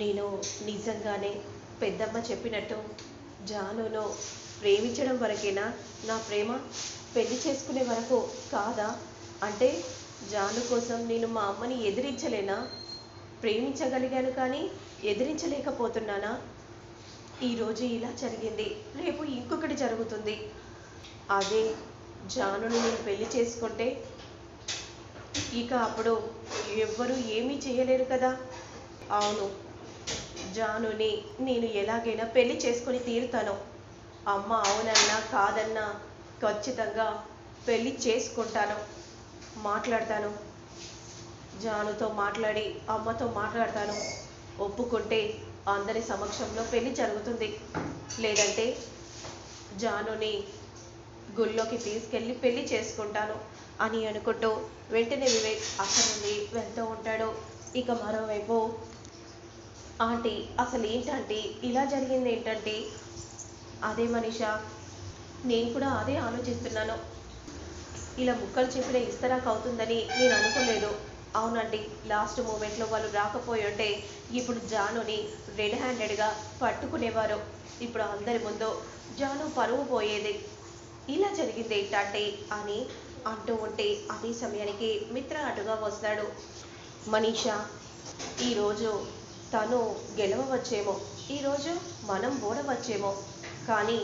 నేను నిజంగానే పెద్దమ్మ చెప్పినట్టు జానును ప్రేమించడం వరకేనా? నా ప్రేమ పెళ్ళి చేసుకునే వరకు కాదా? అంటే జాను కోసం నేను మా అమ్మని ఎదిరించలేనా? ప్రేమించగలిగాను కానీ ఎదిరించలేకపోతున్నానా? ఈరోజు ఇలా జరిగింది రేపు ఇంకొకటి జరుగుతుంది. అదే జానుని నేను పెళ్ళి చేసుకుంటే ఇక అప్పుడు ఎవ్వరూ ఏమీ చేయలేరు కదా? అవును జానుని నేను ఎలాగైనా పెళ్ళి చేసుకుని తీరుతాను. అమ్మ అవునన్నా కాదన్నా ఖచ్చితంగా పెళ్ళి చేసుకుంటాను. మాట్లాడతాను. జానుతో మాట్లాడి అమ్మతో మాట్లాడతాను. ఒప్పుకుంటే అందరి సమక్షంలో పెళ్ళి జరుగుతుంది. లేదంటే జానుని గుళ్ళోకి తీసుకెళ్ళి పెళ్ళి చేసుకుంటాను అని అనుకుంటూ వెంటనే వివేక్ అక్కడి నుండి వెళ్తూ ఉంటాడు. ఇక మరోవైపు ఆంటీ అసలు ఏంటంటే? ఇలా జరిగింది ఏంటంటే అదే మనిష? నేను కూడా అదే ఆలోచిస్తున్నాను. ఇలా ముక్కలు చెప్పిన ఇస్తరాకు అవుతుందని నేను అనుకోలేదు. అవునండి లాస్ట్ మూమెంట్లో వాళ్ళు రాకపోయి ఉంటే ఇప్పుడు జానుని రెడ్ హ్యాండెడ్గా పట్టుకునేవారు. ఇప్పుడు అందరి ముందు జాను పరువు పోయేది. ఇలా జరిగింది ఏంటంటే అని అంటూ ఉంటే అదే సమయానికి మిత్ర అటుగా వస్తాడు. మనీషా ఈరోజు తను గెలవవచ్చేమో. ఈరోజు మనం ఓడవచ్చేమో. కానీ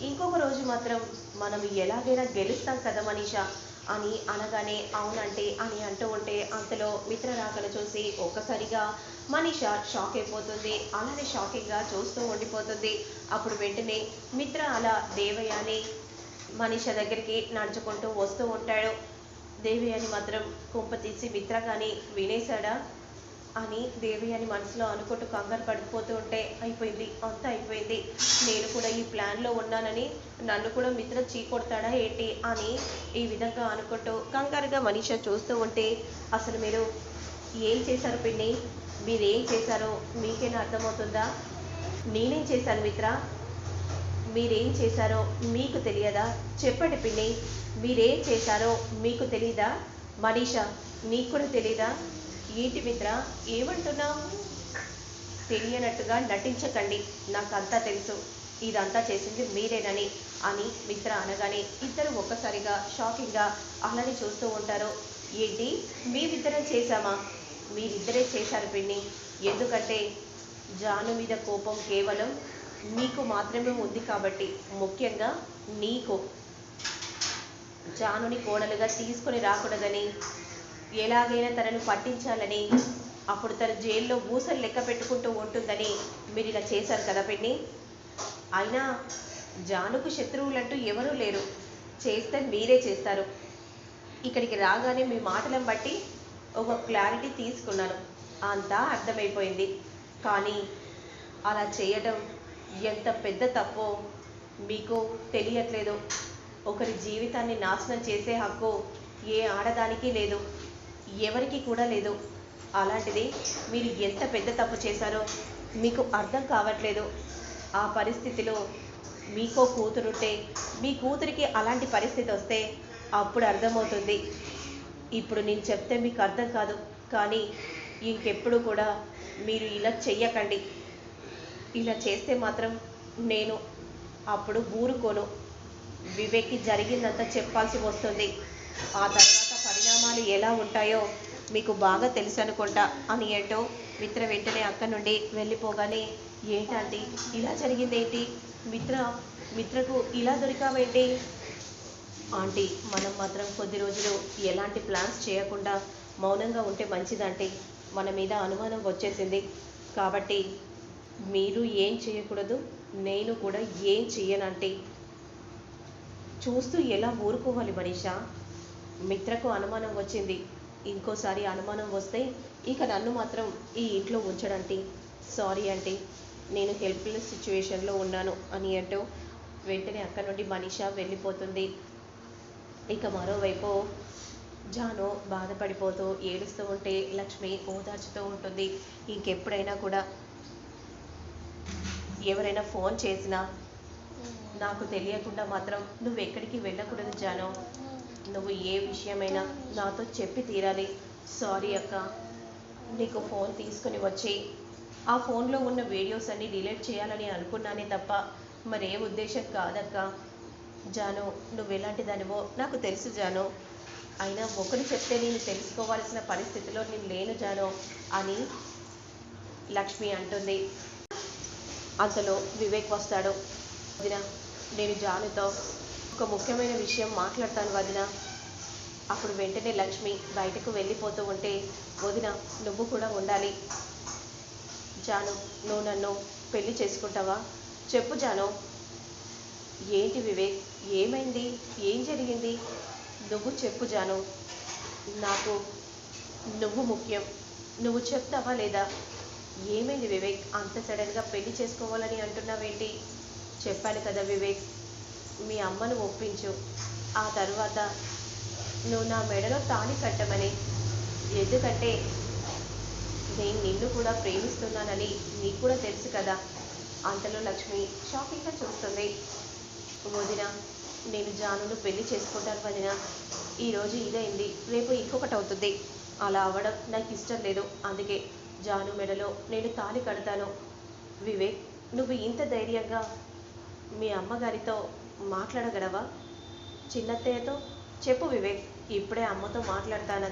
ఇంకొక రోజు మాత్రం మనం ఎలాగైనా గెలుస్తాం కదా మనీషా అని అనగానే అవునంటే అని అంటూ ఉంటే అంతలో మిత్రరాకలు చూసి ఒక్కసారిగా మనీష షాక్ అయిపోతుంది. అలానే షాకింగ్గా చూస్తూ ఉండిపోతుంది. అప్పుడు వెంటనే మిత్ర అలా దేవయాని మనీష దగ్గరికి నడుచుకుంటూ వస్తూ ఉంటాడు. దేవయాని మాత్రం కుంప తీసి మిత్ర కానీ వినేశాడా? అని దేవి అని మనసులో అనుకుంటూ కంగారు పడిపోతూ ఉంటే అయిపోయింది అంతా అయిపోయింది. నేను కూడా ఈ ప్లాన్లో ఉన్నానని నన్ను కూడా మిత్ర చీకొడతాడా ఏంటి అని ఈ విధంగా అనుకుంటూ కంగారుగా మనిష చూస్తూ ఉంటే అసలు మీరు ఏం చేశారు పిన్ని? మీరేం చేశారో మీకేనా అర్థమవుతుందా? నేనేం చేశాను మిత్ర? మీరేం చేశారో మీకు తెలియదా? చెప్పండి పిన్ని మీరేం చేశారో మీకు తెలీదా? మనీషా నీకు కూడా తెలీదా? ఏంటి మిత్ర? ఏమంటున్నావు? తెలియనట్టుగా నటించకండి. నాకంతా తెలుసు. ఇదంతా చేసింది మీరేనని అని మిత్ర అనగానే ఇద్దరు ఒక్కసారిగా షాకింగ్గా అలానే చూస్తూ ఉంటారు. ఏంటి? మేమిద్దరం చేశామా? మీరిద్దరే చేశారు పిన్ని. ఎందుకంటే జాను మీద కోపం కేవలం నీకు మాత్రమే ఉంది కాబట్టి ముఖ్యంగా నీకు. జానుని కోడలుగా తీసుకొని రాకూడదని ఎలాగైనా తనను పట్టించాలని అప్పుడు తన జైల్లో ఊసలు లెక్క పెట్టుకుంటూ ఉంటుందని మీరు ఇలా చేశారు కదా పిన్ని? అయినా జానుకు శత్రువులంటూ ఎవరూ లేరు. చేస్తే మీరే చేస్తారు. ఇక్కడికి రాగానే మీ మాటలను బట్టి ఒక క్లారిటీ తీసుకున్నాను. అంతా అర్థమైపోయింది. కానీ అలా చేయడం ఎంత పెద్ద తప్పో మీకు తెలియట్లేదు. ఒకరి జీవితాన్ని నాశనం చేసే హక్కు ఏ ఆడదానికి లేదు. ఎవరికి కూడా లేదు. అలాంటిది మీరు ఎంత పెద్ద తప్పు చేశారో మీకు అర్థం కావట్లేదు. ఆ పరిస్థితిలో మీకో కూతురుంటే మీ కూతురికి అలాంటి పరిస్థితి వస్తే అప్పుడు అర్థమవుతుంది. ఇప్పుడు నేను చెప్తే మీకు అర్థం కాదు. కానీ ఇంకెప్పుడు కూడా మీరు ఇలా చెయ్యకండి. ఇలా చేస్తే మాత్రం నేను అప్పుడు ఊరుకోను. వివేక్కి జరిగిందంతా చెప్పాల్సి వస్తుంది. ఆ తర్వాత పరిణామాలు ఎలా ఉంటాయో మీకు బాగా తెలుసు అనుకుంటా. అని ఏంటో మిత్ర వెంటనే అక్కడి నుండి వెళ్ళిపోగానే ఏంటండి ఇలా జరిగిందేంటి? మిత్ర మిత్రకు ఇలా దొరికావేంటి? ఆంటీ మనం మాత్రం కొద్ది రోజులు ఎలాంటి ప్లాన్స్ చేయకుండా మౌనంగా ఉంటే మంచిదంటే మన మీద అనుమానం వచ్చేసింది. కాబట్టి మీరు ఏం చేయకూడదు నేను కూడా ఏం చెయ్యనంటే చూస్తూ ఎలా ఊరుకోవాలి మనీషా? మిత్రకు అనుమానం వచ్చింది. ఇంకోసారి అనుమానం వస్తే ఇక నన్ను మాత్రం ఈ ఇంట్లో ఉంచడంటే సారీ అంటే నేను హెల్ప్లెస్ సిచ్యువేషన్లో ఉన్నాను అని అంటూ వెంటనే అక్కడ నుండి మనీషా వెళ్ళిపోతుంది. ఇక మరోవైపు జాను బాధపడిపోతూ ఏడుస్తూ ఉంటే లక్ష్మి ఓదార్చుతూ ఉంటుంది. ఇంకెప్పుడైనా కూడా ఎవరైనా ఫోన్ చేసినా నాకు తెలియకుండా మాత్రం నువ్వు ఎక్కడికి వెళ్ళకూడదు జాను. నువ్వు ఏ విషయమైనా నాతో చెప్పి తీరాలి. సారీ అక్క. నీకు ఫోన్ తీసుకుని వచ్చి ఆ ఫోన్లో ఉన్న వీడియోస్ అన్ని డిలీట్ చేయాలని అనుకున్నానే తప్ప మరే ఉద్దేశం కాదక్క. జాను నువ్వు ఎలాంటి దానివో నాకు తెలుసు జాను. అయినా ఒకటి చెప్తే నేను తెలుసుకోవాల్సిన పరిస్థితిలో నేను లేను జాను అని లక్ష్మి అంటుంది. అంతలో వివేక్ వస్తాడు. నేను జానుతో ఒక ముఖ్యమైన విషయం మాట్లాడతాను వదిన. అప్పుడు వెంటనే లక్ష్మి బయటకు వెళ్ళిపోతూ ఉంటే వదిన నువ్వు కూడా ఉండాలి. జాను నువ్వు నన్ను పెళ్ళి చేసుకుంటావా? చెప్పు జాను. ఏంటి వివేక్? ఏమైంది? ఏం జరిగింది? నువ్వు చెప్పు జాను. నాకు నువ్వు ముఖ్యం. నువ్వు చెప్తావా లేదా? ఏమైంది వివేక్? అంత సడన్గా పెళ్ళి చేసుకోవాలని అంటున్నావేంటి? చెప్పాను కదా వివేక్. మీ అమ్మను ఒప్పించు. ఆ తర్వాత నువ్వు నా మెడలో తాళి కట్టమని. ఎందుకంటే నేను నిన్ను కూడా ప్రేమిస్తున్నానని నీకు కూడా తెలుసు కదా. అంతలో లక్ష్మి షాకింగ్గా చూస్తుంది. వదిన నేను జానును పెళ్ళి చేసుకుంటాను వదిన. ఈరోజు ఇదైంది. రేపు ఇంకొకటి అవుతుంది. అలా అవ్వడం నాకు ఇష్టం లేదు. అందుకే జాను మెడలో నేను తాళి కడతాను. వివేక్ నువ్వు ఇంత ధైర్యంగా మీ అమ్మగారితో మాట్లాడగలవా? చిన్నత్తయ్యతో చెప్పు వివేక్. ఇప్పుడే అమ్మతో మాట్లాడతాను.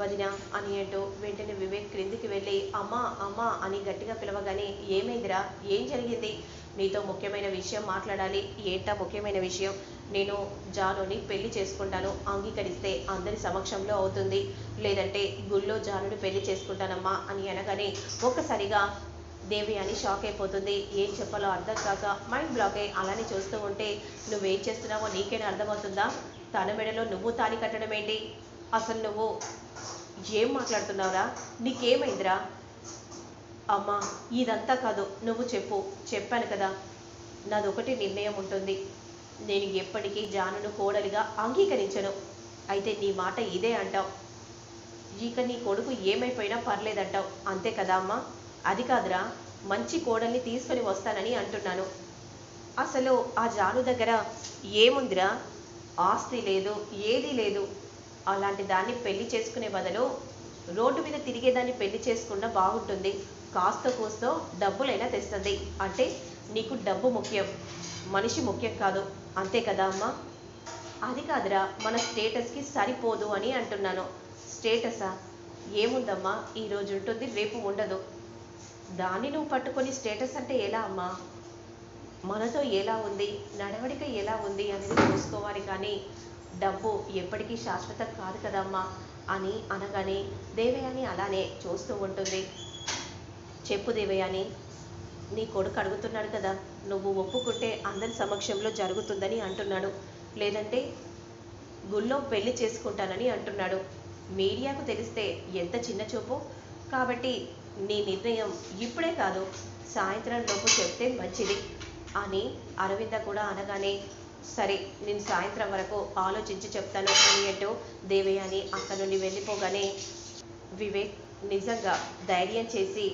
వదిన అని అంటూ వెంటనే వివేక్ క్రిందికి వెళ్ళి అమ్మా అమ్మా అని గట్టిగా పిలవగానే ఏమైందిరా? ఏం జరిగింది? నీతో ముఖ్యమైన విషయం మాట్లాడాలి. ఏంటా ముఖ్యమైన విషయం? నేను జానుని పెళ్ళి చేసుకుంటాను. అంగీకరిస్తే అందరి సమక్షంలో అవుతుంది. లేదంటే గుళ్ళో జానుని పెళ్ళి చేసుకుంటానమ్మా అని అనగానే ఒక్కసారిగా దేవి అని షాక్ అయిపోతుంది. ఏం చెప్పాలో అర్థం కాక మైండ్ బ్లాక్ అయ్యి అలానే చూస్తూ ఉంటే నువ్వేం చేస్తున్నావో నీకేనా అర్థమవుతుందా? తన మెడలో నువ్వు తాళి కట్టడం ఏంటి? అసలు నువ్వు ఏం మాట్లాడుతున్నావురా? నీకేమైందిరా? అమ్మా ఇదంతా కాదు. నువ్వు చెప్పు. చెప్పాను కదా. నాదొకటి నిర్ణయం ఉంటుంది. నేను ఎప్పటికీ జానును కోడలిగా అంగీకరించను. అయితే నీ మాట ఇదే అంటావు. ఇక నీ కొడుకు ఏమైపోయినా పర్లేదంటావు. అంతే కదా అమ్మా? అది కాదురా మంచి కోడల్ని తీసుకొని వస్తానని అంటున్నాను. అసలు ఆ జాను దగ్గర ఏముందిరా? ఆస్తి లేదు ఏదీ లేదు. అలాంటి దాన్ని పెళ్ళి చేసుకునే బదులు రోడ్డు మీద తిరిగేదాన్ని పెళ్ళి చేసుకున్నా బాగుంటుంది. కాస్త కూస్తో డబ్బులైనా తెస్తుంది. అంటే నీకు డబ్బు ముఖ్యం మనిషి ముఖ్యం కాదు. అంతే కదా అమ్మా? అది కాదురా మన స్టేటస్కి సరిపోదు అని అంటున్నాను. స్టేటసా? ఏముందమ్మా? ఈరోజు ఉంటుంది రేపు ఉండదు. దాన్ని నువ్వు పట్టుకొని స్టేటస్ అంటే ఎలా అమ్మా? మనతో ఎలా ఉంది? నడవడిక ఎలా ఉంది అనేది చూసుకోవాలి కానీ డబ్బు ఎప్పటికీ శాశ్వతం కాదు కదమ్మా అని అనగానే దేవయాని అలానే చూస్తూ ఉంటుంది. చెప్పు దేవయాని నీ కొడుకు అడుగుతున్నాడు కదా నువ్వు ఒప్పుకుంటే అందరి సమక్షంలో జరుగుతుందని అంటున్నాడు. లేదంటే గుళ్ళో పెళ్ళి చేసుకుంటానని అంటున్నాడు. మీడియాకు తెలిస్తే ఎంత చిన్న చూపు? కాబట్టి నీ నిర్ణయం ఇప్పుడే కాదు సాయంత్రం లోపు చెప్తే మంచిది అని అరవింద కూడా అనగానే సరే నేను సాయంత్రం వరకు ఆలోచించి చెప్తాను అని అంటూ దేవయాని అక్కడి నుండి వెళ్ళిపోగానే వివేక్ నిజంగా ధైర్యం చేసి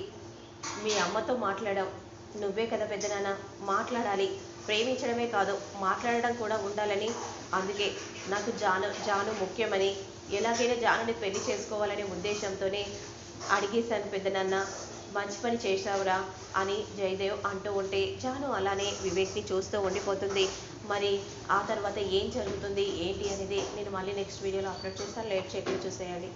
మీ అమ్మతో మాట్లాడడం నువ్వే కదా పెద్దనాన్న మాట్లాడాలి. ప్రేమించడమే కాదు మాట్లాడడం కూడా ఉండాలని. అందుకే నాకు జాను జాను ముఖ్యమని ఎలాగైనా జానుని పెళ్ళి చేసుకోవాలనే ఉద్దేశంతోనే అడిగేశాను పెద్దనాన్న మంచి పని చేశావురా అని జయదేవ్ అంటూ ఉంటే జాను అలానే వివేక్ని చూస్తూ ఉండిపోతుంది. మరి ఆ తర్వాత ఏం జరుగుతుంది ఏంటి అనేది నేను మళ్ళీ నెక్స్ట్ వీడియోలో అప్లోడ్ చేస్తాను. లేట్ చేయకుండా చూసేయండి.